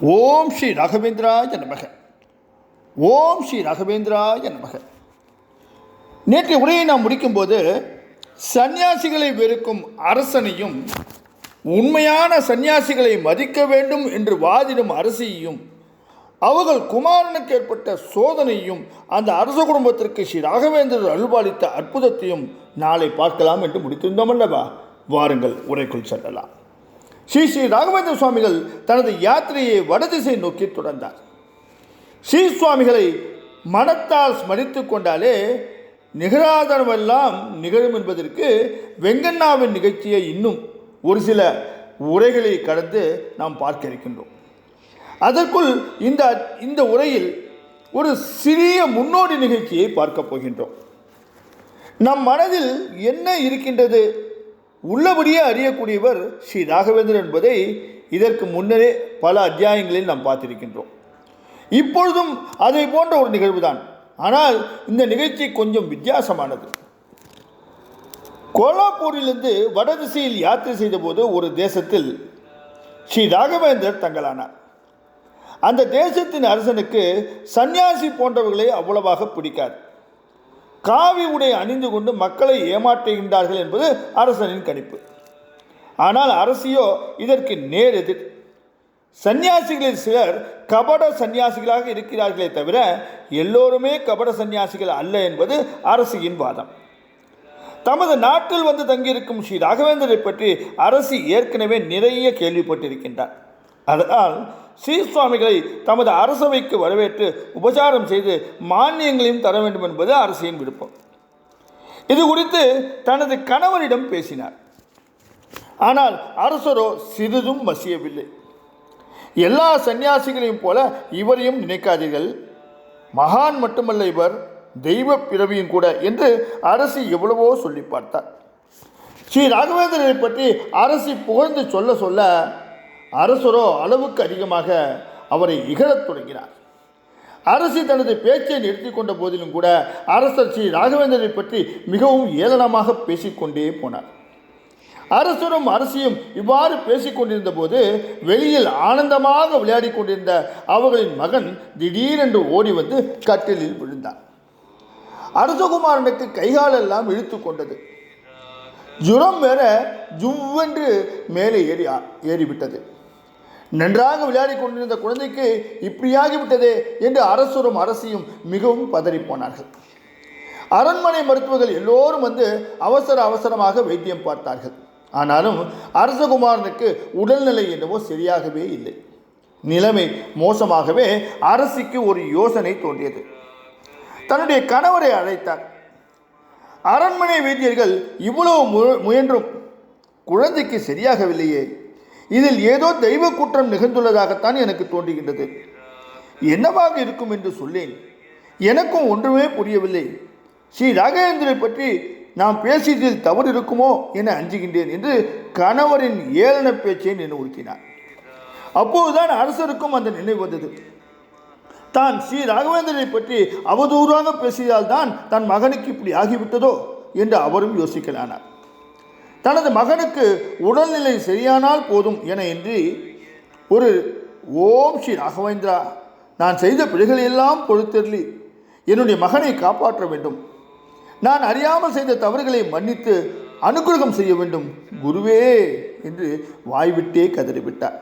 ஓம் ஸ்ரீ ராகவேந்திராய நமக. ஓம் ஸ்ரீ ராகவேந்திராய நமக. நேற்று உரையை நாம் முடிக்கும்போது சந்நியாசிகளை வெறுக்கும் அரசனையும் உண்மையான சந்நியாசிகளை மதிக்க வேண்டும் என்று வாதிடும் அரசியையும் அவர்கள் குமாரனுக்கு ஏற்பட்ட சோதனையும் அந்த அரச குடும்பத்திற்கு ஸ்ரீ ராகவேந்திரர் அல்பாளித்த அற்புதத்தையும் நாளை பார்க்கலாம் என்று முடித்திருந்தோம் அல்லவா? வாருங்கள் உரைக்குள் செல்லலாம். ஸ்ரீ ஸ்ரீ ராகவேந்திர சுவாமிகள் தனது யாத்திரையை வடதிசை நோக்கி தொடர்ந்தார். ஸ்ரீ சுவாமிகளை மனத்தால் ஸ்மரித்து கொண்டாலே நிகழாதனவெல்லாம் நிகழும் என்பதற்கு வெங்கண்ணாவின் நிகழ்ச்சியை இன்னும் ஒரு சில உரைகளை கடந்து நாம் பார்க்க இருக்கின்றோம். அதற்குள் இந்த இந்த உரையில் ஒரு சிறிய முன்னோடி நிகழ்ச்சியை பார்க்க போகின்றோம். நம் மனதில் என்ன இருக்கின்றது? உள்ளபடியே அறியக்கூடியவர் ஸ்ரீ ராகவேந்திரன் என்பதை இதற்கு முன்னரே பல அத்தியாயங்களில் நாம் பார்த்திருக்கின்றோம். இப்பொழுதும் அதை போன்ற ஒரு நிகழ்வுதான். ஆனால் இந்த நிகழ்ச்சி கொஞ்சம் வித்தியாசமானது. கோலாப்பூரிலிருந்து வடதிசையில் யாத்திரை செய்தபோது ஒரு தேசத்தில் ஸ்ரீ ராகவேந்தர் தங்கலானார் அந்த தேசத்தின் அரசனுக்கு சந்நியாசி போன்றவர்களை அவ்வளவாக பிடிக்காது. காவி உடை அணிந்து கொண்டு மக்களை ஏமாற்றுகின்றார்கள் என்பது அரசனின் கணிப்பு. ஆனால் அரசியோ இதற்கு நேர் எதிர். சந்நியாசிகளில் சிலர் கபட சந்நியாசிகளாக இருக்கிறார்களே தவிர எல்லோருமே கபட சந்நியாசிகள் அல்ல என்பது அரசியின் வாதம். தமது நாட்டில் வந்து தங்கியிருக்கும் ஸ்ரீ ராகவேந்தரை பற்றி அரசி ஏற்கனவே நிறைய கேள்விப்பட்டிருக்கின்றார். அதனால் ஸ்ரீ சுவாமிகளை தமது அரசவைக்கு வரவேற்று உபசாரம் செய்து மானியங்களையும் தர வேண்டும் என்பது அரசியின் விருப்பம். இது குறித்து தனது கணவரிடம் பேசினார். ஆனால் அரசரோ சிறிதும் வசியவில்லை. எல்லா சந்நியாசிகளையும் போல இவரையும் நினைக்காதீர்கள். மகான் மட்டுமல்ல இவர் தெய்வ பிறவியும் கூட என்று அரசி எவ்வளவோ சொல்லி பார்த்தார். ஸ்ரீ ராகவேந்திரரை பற்றி அரசி புகழ்ந்து சொல்ல சொல்ல அரசரோ அளவுக்கு அதிகமாக அவரை இகழத் தொடங்கினார். அரசி தனது பேச்சை நிறுத்தி கொண்ட போதிலும் கூட அரசர் ஸ்ரீ ராகவேந்தரை பற்றி மிகவும் ஏளனமாக பேசிக்கொண்டே போனார். அரசரும் அரசியும் இவ்வாறு பேசிக்கொண்டிருந்த போது வெளியில் ஆனந்தமாக விளையாடி கொண்டிருந்த அவர்களின் மகன் திடீரென்று ஓடி வந்து கட்டிலில் விழுந்தார். அரசகுமாரனுக்கு கைகாலெல்லாம் இழுத்து கொண்டது. ஜுரம் வேற ஜுவ்வென்று மேலே ஏறி ஏறிவிட்டது. நன்றாக விளையாடி கொண்டிருந்த குழந்தைக்கு இப்படியாகிவிட்டதே என்று அரசரும் அரசியும் மிகவும் பதறிப்போனார்கள். அரண்மனை மருத்துவர்கள் எல்லோரும் வந்து அவசர அவசரமாக வைத்தியம் பார்த்தார்கள். ஆனாலும் அரசகுமாரனுக்கு உடல்நிலை என்னவோ சரியாகவே இல்லை. நிலைமை மோசமாகவே அரசிக்கு ஒரு யோசனை தோன்றியது. தன்னுடைய கணவரை அழைத்தார். அரண்மனை வைத்தியர்கள் இவ்வளவு மு- முயன்றும் குழந்தைக்கு சரியாகவில்லையே. இதில் ஏதோ தெய்வ குற்றம் நிகழ்ந்துள்ளதாகத்தான் எனக்கு தோன்றுகின்றது. என்னவாக இருக்கும் என்று சொல்லேன். எனக்கும் ஒன்றுமே புரியவில்லை. ஸ்ரீ ராகவேந்திரை பற்றி நாம் பேசியதில் தவறு இருக்குமோ என அஞ்சுகின்றேன் என்று கணவரின் ஏளன பேச்சை நினைவுறுத்தினார். அப்போதுதான் அரசருக்கும் அந்த நினைவு வந்தது. தான் ஸ்ரீ ராகவேந்திரனை பற்றி அவதூறாக பேசியதால் தான் தன் மகனுக்கு இப்படி ஆகிவிட்டதோ என்று அவரும் யோசிக்கலானார். தனது மகனுக்கு உடல்நிலை சரியானால் போதும் என இன்றி ஒரு ஓம் ஸ்ரீ ராகவேந்திரா நான் செய்த பிழைகளை எல்லாம் பொறுத்தெறி என்னுடைய மகனை காப்பாற்ற வேண்டும். நான் அறியாமல் செய்த தவறுகளை மன்னித்து அனுகிரகம் செய்ய வேண்டும். குருவே என்று வாய்விட்டே கதறிவிட்டார்.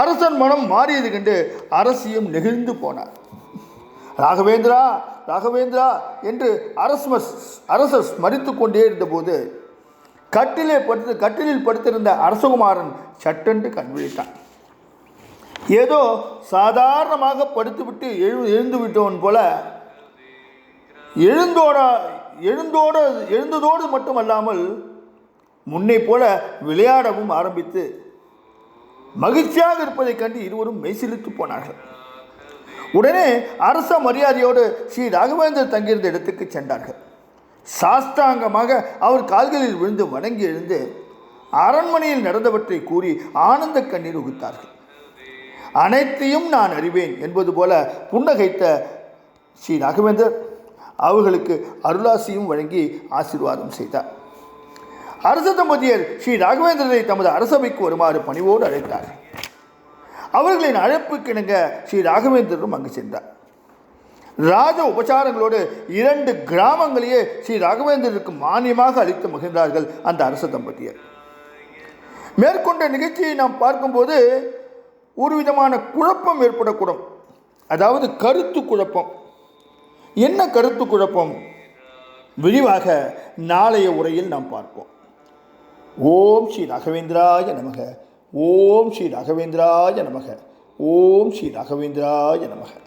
அரசன் மனம் மாறியது கண்டு அரசியும் நெகிழ்ந்து போனார். ராகவேந்திரா ராகவேந்திரா என்று அரச அரசர் ஸ்மரித்து கொண்டே இருந்தபோது கட்டிலே படுத்து கட்டிலில் படுத்திருந்த அரசகுமாரன் சட்டென்று கண் விழித்தான் ஏதோ சாதாரணமாக படுத்துவிட்டு எழு எழுந்து விட்டவன் போல எழுந்தோட எழுந்தோட எழுந்ததோடு மட்டுமல்லாமல் முன்னை போல விளையாடவும் ஆரம்பித்து மகிழ்ச்சியாக இருப்பதைக் கண்டு இருவரும் மெய்சிலித்து போனார்கள். உடனே அரச மரியாதையோடு ஸ்ரீ ராகவேந்தர் தங்கியிருந்த இடத்துக்கு சென்றார்கள். சாஸ்தாங்கமாக அவர் கால்களில் விழுந்து வணங்கி எழுந்து அரண்மனையில் நடந்தவற்றை கூறி ஆனந்த கண்ணீர் உகுத்தார்கள். அனைத்தையும் நான் அறிவேன் என்பது போல புன்னகைத்த ஸ்ரீ ராகவேந்தர் அவர்களுக்கு அருளாசியும் வழங்கி ஆசீர்வாதம் செய்தார். அரச தம்பதியர் ஸ்ரீ ராகவேந்திரரை தமது அரசவைக்கு வருமாறு பணிவோடு அழைத்தார். அவர்களின் அழைப்புக்கிணங்க ஸ்ரீ ராகவேந்திரரும் அங்கு சென்றார். ராஜ உபச்சாரங்களோடு இரண்டு கிராமங்களையே ஸ்ரீ ராகவேந்திரருக்கு மானியமாக அளித்து மகிழ்ந்தார்கள் அந்த அரச தம்பதியர். மேற்கொண்ட நிகழ்ச்சியை நாம் பார்க்கும்போது ஒரு விதமான குழப்பம் ஏற்படக்கூடும். அதாவது கருத்து குழப்பம். என்ன கருத்து குழப்பம்? விரிவாக நாளைய உரையில் நாம் பார்ப்போம். ஓம் ஸ்ரீ ராகவேந்திராய நமக. ஓம் ஸ்ரீ ராகவேந்திராய நமக. ஓம் ஸ்ரீ ராகவேந்திராய நமக.